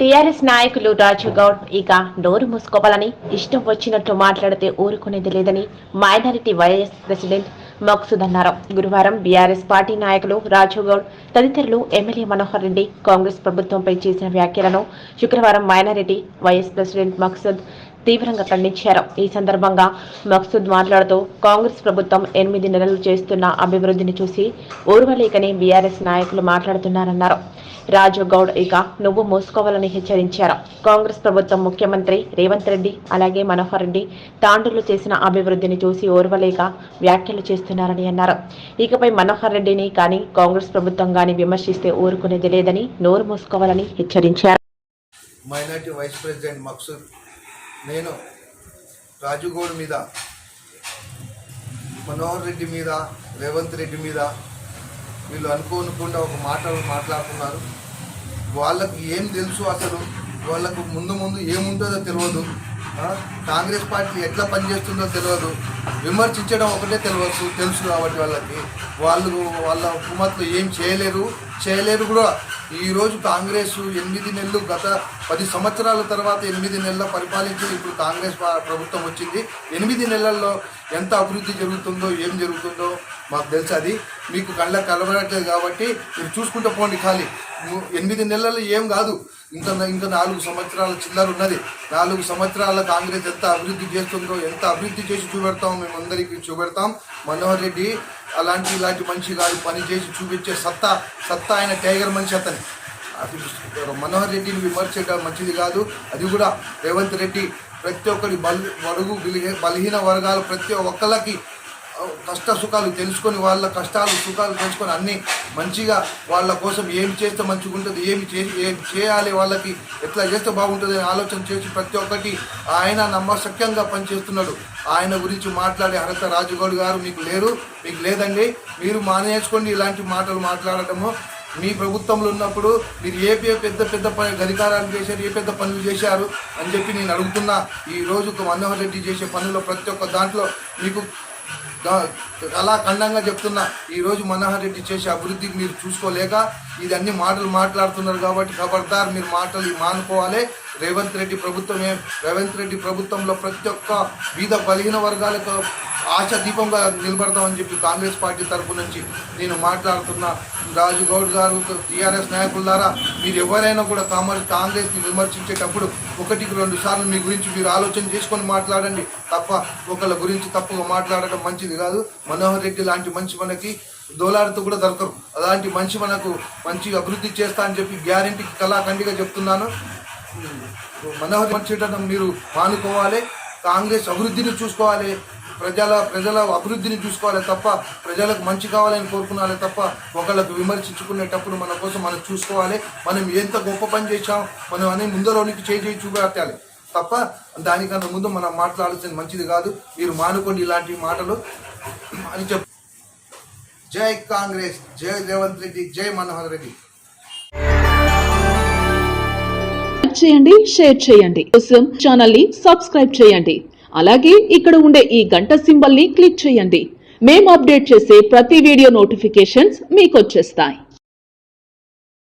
TRS నాయకులు రాజుగౌడ్ ఇక నోరు మూసుకోవాలని ఇష్టం వచ్చినట్టు మాట్లాడితే ఊరుకునేది లేదని మైనారిటీ వైఎస్ ప్రెసిడెంట్ మక్సుద్ అన్నారు గురువారం బీఆర్ఎస్ పార్టీ నాయకులు రాజుగౌడ్ తదితరులు ఎమ్మెల్యే మనోహర్ రెడ్డి కాంగ్రెస్ ప్రభుత్వంపై చేసిన వ్యాఖ్యలను శుక్రవారం మైనారిటీ వైఎస్ ప్రెసిడెంట్ మక్సుద్ తీవ్రంగా ఖండించారు. ఈ సందర్భంగా మక్సూద్ మాట్లాడుతూ కాంగ్రెస్ ప్రభుత్వం ఎనిమిది నెలలు చేస్తున్న అభివృద్ధిని చూసి ఓర్వలేకని బీఆర్ఎస్ నాయకులు మాట్లాడుతున్నారన్నారు. రాజు గౌడ్ ఇక నువ్వు మూసుకోవాలని హెచ్చరించారు. కాంగ్రెస్ ప్రభుత్వం ముఖ్యమంత్రి రేవంత్ రెడ్డి అలాగే మనోహర్ రెడ్డి తాండ్రులు చేసిన అభివృద్ధిని చూసి ఓర్వలేక వ్యాఖ్యలు చేస్తున్నారని అన్నారు. ఇకపై మనోహర్ రెడ్డిని కానీ కాంగ్రెస్ ప్రభుత్వం కానీ విమర్శిస్తే ఊరుకునేది లేదని నోరు మూసుకోవాలని హెచ్చరించారు. మైనార్టీ వైస్ ప్రెసిడెంట్ మక్సూద్ నేను రాజుగోడ్ మీద మనోహర్ రెడ్డి మీద రేవంత్ రెడ్డి మీద వీళ్ళు అనుకోనుకుండా ఒక మాటలు మాట్లాడుతున్నారు. వాళ్ళకు ఏం తెలుసు అసలు? వాళ్ళకు ముందు ముందు ఏముంటుందో తెలియదు కాంగ్రెస్ పార్టీ ఎట్లా పనిచేస్తుందో తెలియదు విమర్శించడం ఒకటే తెలియదు తెలుసు కాబట్టి వాళ్ళకి. వాళ్ళు వాళ్ళ కుమార్తెలు ఏం చేయలేరు. చేయలేరు కూడా ఈరోజు కాంగ్రెస్ ఎనిమిది నెలలు గత పది సంవత్సరాల తర్వాత ఎనిమిది నెలల పరిపాలించి ఇప్పుడు కాంగ్రెస్ ప్రభుత్వం వచ్చింది. ఎనిమిది నెలల్లో ఎంత అభివృద్ధి జరుగుతుందో ఏం జరుగుతుందో మాకు తెలుసు అది. మీకు కళ్ళకు కలబడట్లేదు కాబట్టి మీరు చూసుకుంటూ పోండి ఖాళీ. ఎనిమిది నెలలు ఏం కాదు. ఇంకా ఇంకా నాలుగు సంవత్సరాల చిల్లర ఉన్నది. నాలుగు సంవత్సరాల కాంగ్రెస్ ఎంత అభివృద్ధి చేస్తుందో ఎంత అభివృద్ధి చేసి చూపెడతాం మేము అందరికీ చూపెడతాం. మనోహర్ రెడ్డి అలాంటి ఇలాంటి మనిషి కాదు. పని చేసి చూపించే సత్తా సత్తా ఆయన టైగర్ మనిషి అతని. అది మనోహర్ రెడ్డిని విమర్శించడం మంచిది కాదు. అది కూడా రేవంత్ రెడ్డి ప్రతి ఒక్కరి బలి బడుగు బలిహీ- బలహీన వర్గాలు ప్రతి ఒక్కళ్ళకి కష్ట సుఖాలు తెలుసుకొని వాళ్ళ కష్టాలు సుఖాలు తెలుసుకొని అన్నీ మంచిగా వాళ్ళ కోసం ఏమి చేస్తే మంచిగా ఉంటుంది ఏమి చే ఏం చేయాలి వాళ్ళకి ఎట్లా చేస్తే బాగుంటుంది అని ఆలోచన చేసి ప్రతి ఒక్కటి ఆయన నమ్మశక్యంగా పనిచేస్తున్నాడు. ఆయన గురించి మాట్లాడే అర్హత రాజుగౌడ్ గారు మీకు లేరు మీకు లేదండి. మీరు మానేసుకోండి ఇలాంటి మాటలు మాట్లాడటము. మీ ప్రభుత్వంలో ఉన్నప్పుడు మీరు ఏ పెద్ద పెద్ద పని అధికారాలు చేశారు ఏ పెద్ద పనులు చేశారు అని చెప్పి నేను అడుగుతున్నా. ఈ రోజు మనోహర్ రెడ్డి చేసే పనుల్లో ప్రతి ఒక్క దాంట్లో మీకు అలా ఖండంగా చెప్తున్నా ఈరోజు మనోహర్ రెడ్డి చేసే అభివృద్ధికి మీరు చూసుకోలేక ఇది అన్ని మాటలు మాట్లాడుతున్నారు కాబట్టి ఖబర్దార్ మీరు మాటలు మానుకోవాలి. రేవంత్ రెడ్డి ప్రభుత్వమే రేవంత్ రెడ్డి ప్రభుత్వంలో ప్రతి ఒక్క వివిధ బలహీన వర్గాలకు ఆశ దీపంగా నిలబడతామని చెప్పి కాంగ్రెస్ పార్టీ తరపు నుంచి నేను మాట్లాడుతున్నా. రాజు గౌడ్ గారు టీఆర్ఎస్ నాయకుల ద్వారా మీరు ఎవరైనా కూడా కామర్ కాంగ్రెస్ని విమర్శించేటప్పుడు ఒకటికి రెండు సార్లు మీ గురించి మీరు ఆలోచన చేసుకొని మాట్లాడండి. తప్ప ఒకళ్ళ గురించి తప్పుగా మాట్లాడటం మంచిది కాదు. మనోహర్ రెడ్డి లాంటి మంచి మనకి దోలాడుతూ కూడా దొరకరు. అలాంటి మంచి మనకు మంచి అభివృద్ధి చేస్తా అని చెప్పి గ్యారంటీకి కళాఖండిగా చెప్తున్నాను. మనోహర్ మంచిటం మీరు మానుకోవాలి. కాంగ్రెస్ అభివృద్ధిని చూసుకోవాలి. ప్రజల ప్రజల అభివృద్ధిని చూసుకోవాలి తప్ప ప్రజలకు మంచి కావాలని కోరుకున్నాలి తప్ప ఒకళ్ళకు విమర్శించుకునేటప్పుడు మన కోసం మనం చూసుకోవాలి. మనం ఎంత గొప్ప పని చేసాం మనం అనే ముందరోనికి చేయి చేయి చూపెట్టాలి. తప్ప దానికన్నా ముందు మనం మాట్లాడాల్సింది మంచిది కాదు. మీరు మానుకోండి ఇలాంటి మాటలు. అని చెప్ జై కాంగ్రెస్ జై రేవంత్ రెడ్డి జై మనోహర్ రెడ్డి. చేయండి షేర్ చేయండి. కోసం ఛానల్ని సబ్స్క్రైబ్ చేయండి. అలాగే ఇక్కడ ఉండే ఈ గంట సింబల్ని క్లిక్ చేయండి. మేము అప్డేట్ చేసే ప్రతి వీడియో నోటిఫికేషన్స్ మీకు వచ్చేస్తాయి.